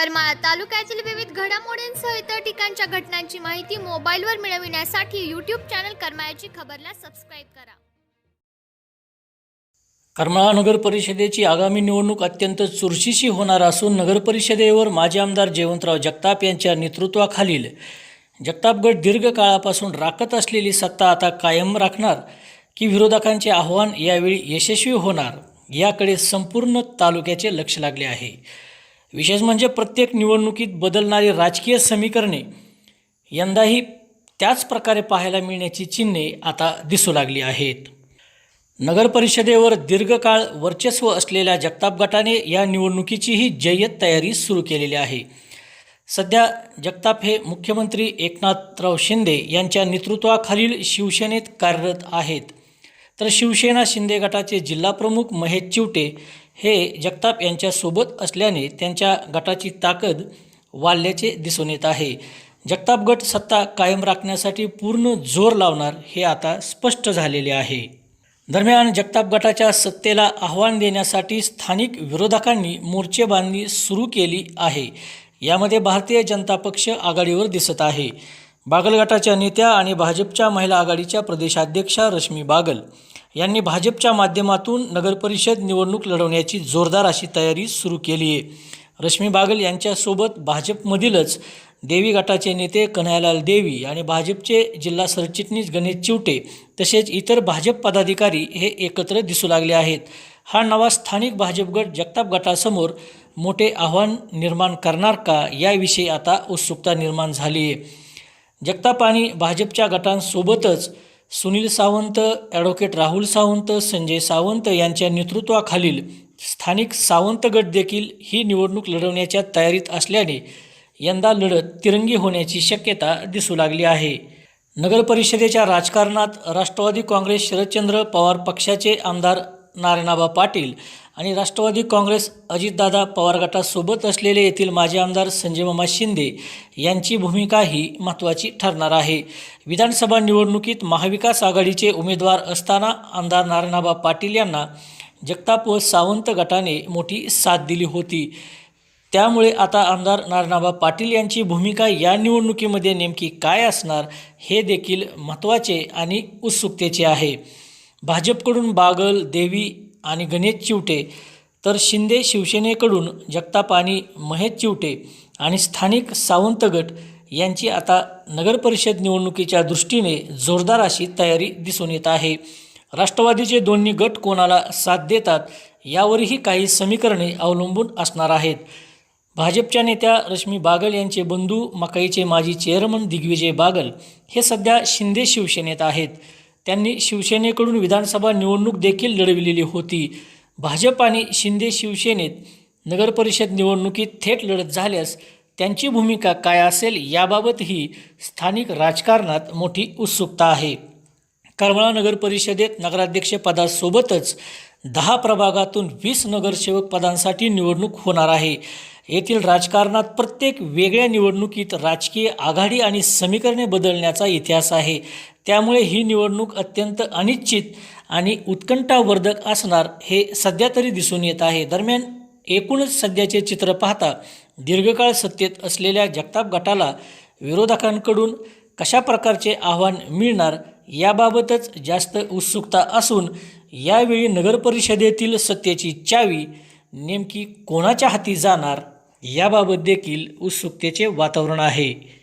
करमाळा तालुक्यातील विविध घडामोडींसह इतर ठिकाणच्या घटनांची माहिती मोबाईलवर मिळविण्यासाठी यूट्यूब चॅनल करमाळ्याची खबरला सबस्क्राईब करा. करमाळा नगर परिषदेची आगामी निवडणूक अत्यंत चुरशीशी होणार असून नगर परिषदेवर माजी आमदार जयवंतराव जगताप यांच्या नेतृत्वाखालील जगतापगड दीर्घकाळापासून राखत असलेली सत्ता आता कायम राखणार की विरोधकांचे आव्हान यावेळी यशस्वी होणार याकडे संपूर्ण तालुक्याचे लक्ष लागले आहे. विशेष म्हणजे प्रत्येक निवडणुकीत बदलणारी राजकीय समीकरणे यंदाही त्याच प्रकारे पाहायला मिळण्याची चिन्हे आता दिसू लागली आहेत. नगरपरिषदेवर दीर्घकाळ वर्चस्व असलेल्या जगताप गटाने या निवडणुकीचीही जय्यत तयारी सुरू केलेली आहे. सध्या जगताप हे मुख्यमंत्री एकनाथराव शिंदे यांच्या नेतृत्वाखालील शिवसेनेत कार्यरत आहेत. तर शिवसेना शिंदे गटाचे जिल्हाप्रमुख महेश चिवटे हे जगताप यांच्यासोबत असल्याने त्यांच्या गटाची ताकद वाढल्याचे दिसून येत आहे. जगताप गट सत्ता कायम राखण्यासाठी पूर्ण जोर लावणार हे आता स्पष्ट झालेले आहे. दरम्यान जगताप गटाच्या सत्तेला आव्हान देण्यासाठी स्थानिक विरोधकांनी मोर्चेबांधणी सुरू केली आहे. यामध्ये भारतीय जनता पक्ष आघाडीवर दिसत आहे. बागल गटाच्या नेत्या आणि भाजपच्या महिला आघाडीच्या प्रदेशाध्यक्षा रश्मी बागल यांनी भाजपच्या माध्यमातून नगरपरिषद निवडणूक लढवण्याची जोरदार अशी तयारी सुरू केली. आहे रश्मी बागल यांच्यासोबत भाजपमधीलच देवी गटाचे नेते कन्हैयालाल देवी आणि भाजपचे जिल्हा सरचिटणीस गणेश चिवटे तसेच इतर भाजप पदाधिकारी हे एकत्र दिसू लागले आहेत. हा नवा स्थानिक भाजप गट जगताप गटासमोर मोठे आव्हान निर्माण करणार का याविषयी आता उत्सुकता निर्माण झाली आहे जगताप आणि भाजपच्या गटांसोबतच सुनील सावंत ॲडव्होकेट राहुल सावंत संजय सावंत यांच्या नेतृत्वाखालील स्थानिक सावंत गट देखील ही निवडणूक लढवण्याच्या तयारीत असल्याने यंदा लढत तिरंगी होण्याची शक्यता दिसू लागली आहे. नगर परिषदेच्या राजकारणात राष्ट्रवादी काँग्रेस शरदचंद्र पवार पक्षाचे आमदार नारायणाबा पाटील आणि राष्ट्रवादी काँग्रेस अजितदादा पवार गटासोबत असलेले येथील माजी आमदार संजयमामा शिंदे यांची भूमिका ही महत्त्वाची ठरणार आहे. विधानसभा निवडणुकीत महाविकास आघाडीचे उमेदवार असताना आमदार नारायणाबा पाटील यांना जगताप व सावंत गटाने मोठी साथ दिली होती. त्यामुळे आता आमदार नारायणाबा पाटील यांची भूमिका या निवडणुकीमध्ये नेमकी काय असणार हे देखील महत्त्वाचे आणि उत्सुकतेचे आहे. भाजपकडून बागल देवी आणि गणेश चिवटे तर शिंदे शिवसेनेकडून जगताप आणि महेश चिवटे आणि स्थानिक सावंत गट यांची आता नगरपरिषद निवडणुकीच्या दृष्टीने जोरदार अशी तयारी दिसून येत आहे. राष्ट्रवादीचे दोन्ही गट कोणाला साथ देतात यावरही काही समीकरणे अवलंबून असणार आहेत. भाजपच्या नेत्या रश्मी बागल यांचे बंधू मकाईचे माजी चेअरमन दिग्विजय बागल हे सध्या शिंदे शिवसेनेत आहेत. त्यांनी शिवसेनेकडून विधानसभा निवडणूक देखील लढविलेली होती. भाजप आणि शिंदे शिवसेनेत नगरपरिषद निवडणुकीत थेट लढत झाल्यास त्यांची भूमिका काय असेल याबाबतही स्थानिक राजकारणात मोठी उत्सुकता आहे. करमाळा नगर परिषदेत नगराध्यक्षपदासोबतच दहा प्रभागातून वीस नगरसेवक पदांसाठी निवडणूक होणार आहे. येथील राजकारणात प्रत्येक वेगळ्या निवडणुकीत राजकीय आघाडी आणि समीकरणे बदलण्याचा इतिहास आहे. त्यामुळे ही निवडणूक अत्यंत अनिश्चित आणि उत्कंठावर्धक असणार हे सध्या तरी दिसून येत आहे. दरम्यान एकूणच सध्याचे चित्र पाहता दीर्घकाळ सत्तेत असलेल्या जगताप गटाला विरोधकांकडून कशा प्रकारचे आव्हान मिळणार याबाबतच जास्त उत्सुकता असून यावेळी नगरपरिषदेतील सत्तेची चावी नेमकी कोणाच्या हाती जाणार याबाबत देखील उत्सुकतेचे वातावरण आहे.